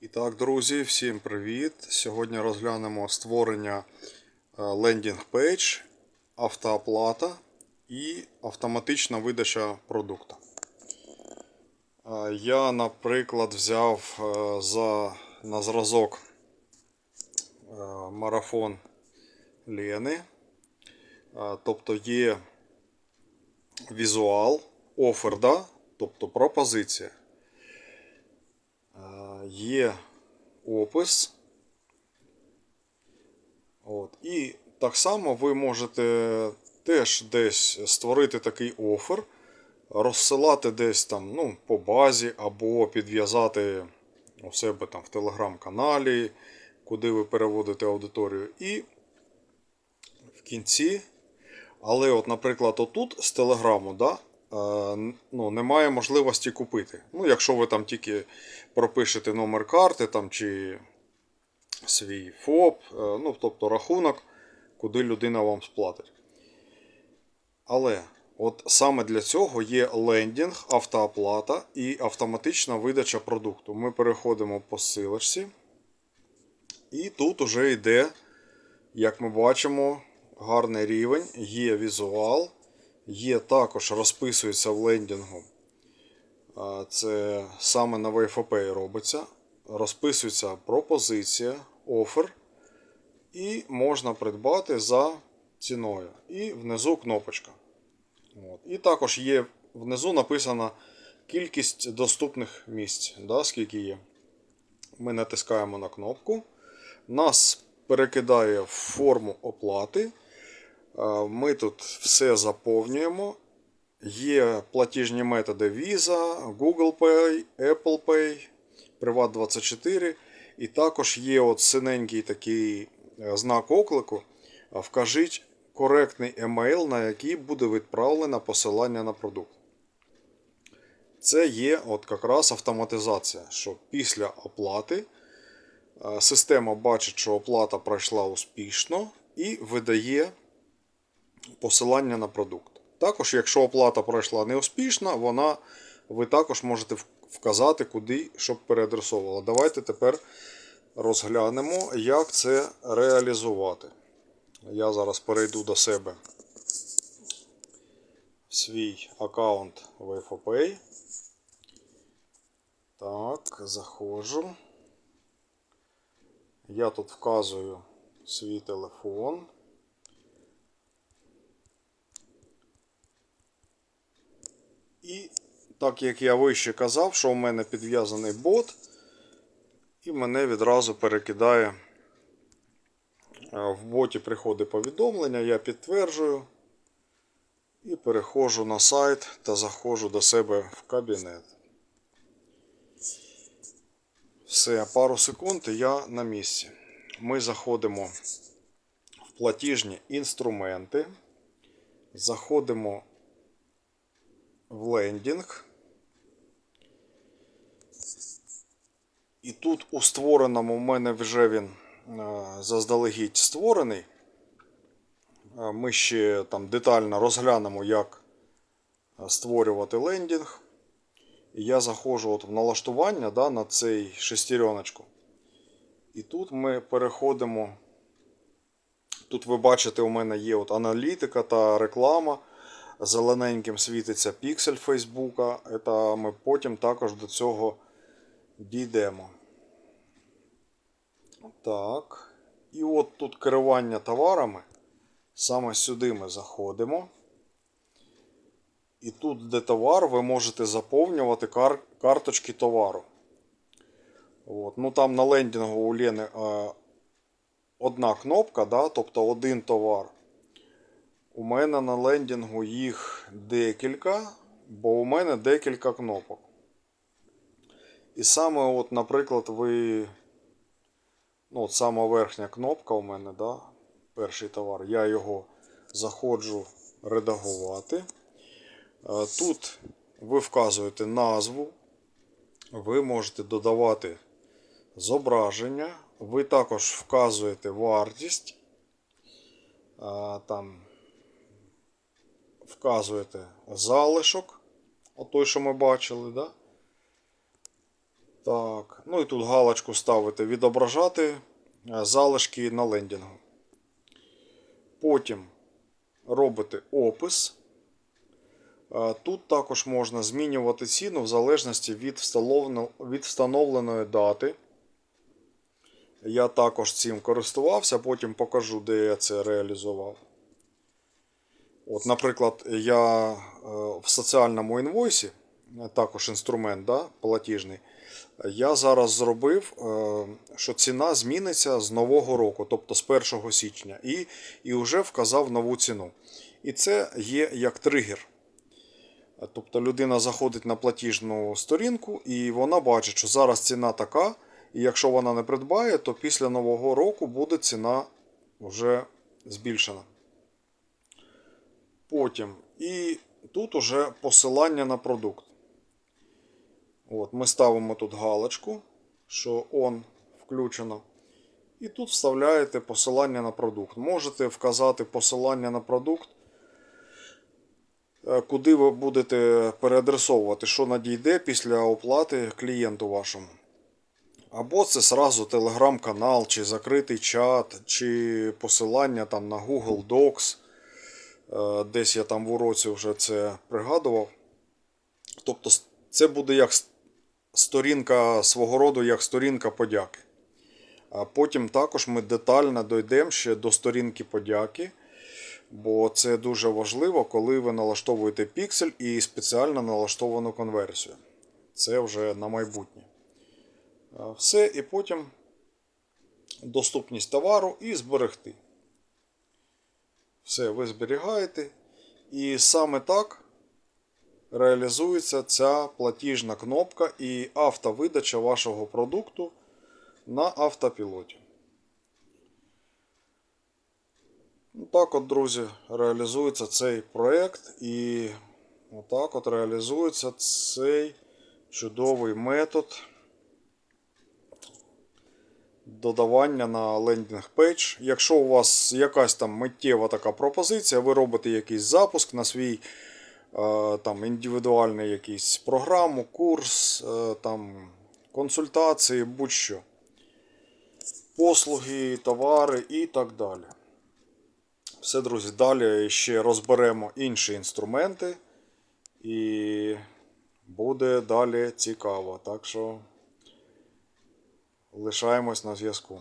І так, друзі, всім привіт! Сьогодні розглянемо створення е, лендінг пейдж, автооплата і автоматична видача продукту. Е, Я, наприклад, взяв е, за, на зразок марафон Лени. Тобто є візуал, офер, да? тобто пропозиція. Є опис. От. І так само ви можете теж десь створити такий офер, розсилати десь там ну, по базі, або підв'язати у себе там в телеграм-каналі, куди ви переводите аудиторію. І в кінці. Але, от, наприклад, отут з телеграму, да, ну, немає можливості купити. Ну, якщо ви там тільки пропишете номер карти там, чи свій ФОП, е, ну, тобто рахунок, куди людина вам сплатить. Але от саме для цього є лендінг, автооплата і автоматична видача продукту. Ми переходимо по силочці. І тут уже йде, як ми бачимо, гарний рівень, є візуал, є також розписується в лендінгу. Це саме на VFP робиться. Розписується пропозиція, офер. І можна придбати за ціною. І внизу кнопочка. От. І також є внизу написана кількість доступних місць, да, скільки є. Ми натискаємо на кнопку. Нас перекидає в форму оплати. Ми тут все заповнюємо. Є платіжні методи Visa, Google Pay, Apple Pay, Privat24. І також є от синенький такий е, знак оклику. Вкажіть коректний емейл, на який буде відправлено посилання на продукт. Це є от якраз автоматизація, що після оплати е, система бачить, що оплата пройшла успішно і видає посилання на продукт. Також, якщо оплата пройшла неуспішно, вона, ви також можете вказати, куди щоб переадресовувала. Давайте тепер розглянемо, як це реалізувати. Я зараз перейду до себе в свій аккаунт VFOPay. Так, заходжу. Я тут вказую свій телефон. І так як я вище казав, що у мене підв'язаний бот, і мене відразу перекидає. Е, В боті приходить повідомлення, я підтверджую і переходжу на сайт та заходжу до себе в кабінет. Все, пару секунд і я на місці. Ми заходимо в платіжні інструменти, заходимо в лендінг. І тут у створеному в мене вже він е, заздалегідь створений. Е, Ми ще там детально розглянемо, як створювати лендінг. І я заходжу от в налаштування да, на цей шестереночку. І тут ми переходимо. Тут ви бачите, у мене є от аналітика та реклама. Зелененьким світиться піксель Фейсбука. Це ми потім також до цього дійдемо. Так. І от тут керування товарами. Саме сюди ми заходимо. І тут, де товар, ви можете заповнювати кар- карточки товару. От. Ну там на лендінгу у Лени е, одна кнопка, да? тобто один товар. У мене на лендінгу їх декілька, бо у мене декілька кнопок. І саме, от, наприклад, ви. Ну, от сама верхня кнопка у мене, да? перший товар. Я його заходжу редагувати. Е, Тут ви вказуєте назву, ви можете додавати зображення, ви також вказуєте вартість. Е, Там вказуєте залишок, той, що ми бачили, да? Так, ну і тут галочку ставити відображати залишки на лендінгу. Потім робите опис. Е, Тут також можна змінювати ціну в залежності від встановленої дати. Я також цим користувався, потім покажу, де я це реалізував. От, наприклад, я е, в соціальному інвойсі, е, також інструмент да, платіжний, я зараз зробив, е, що ціна зміниться з нового року, тобто з 1 січня, і, і вже вказав нову ціну. І це є як тригер. Тобто людина заходить на платіжну сторінку і вона бачить, що зараз ціна така, і якщо вона не придбає, то після нового року буде ціна вже збільшена. Потім і тут уже посилання на продукт. От, ми ставимо тут галочку, що on включено. І тут вставляєте посилання на продукт. Можете вказати посилання на продукт, е, куди ви будете переадресовувати, що надійде після оплати клієнту вашому. Або це сразу телеграм-канал, чи закритий чат, чи посилання там на Google Docs. Е, Десь я там в уроці вже це пригадував. Тобто це буде як сторінка свого роду, як сторінка подяки. А потім також ми детально дійдемо ще до сторінки подяки, бо це дуже важливо, коли ви налаштовуєте піксель і спеціально налаштовану конверсію. Це вже на майбутнє. Все, і потім доступність товару і зберегти. Все, ви зберігаєте. І саме так реалізується ця платіжна кнопка і автовидача вашого продукту на автопілоті. Ну, Так от, друзі, реалізується цей проект і отак от реалізується цей чудовий метод додавання на лендінг пейдж. Якщо у вас якась там миттєва така пропозиція, ви робите якийсь запуск на свій е, там індивідуальний якийсь програму, курс, е, там консультації, будь-що. Послуги, товари і так далі. Все, друзі, далі ще розберемо інші інструменти. І буде далі цікаво. Так що лишаємось на зв'язку.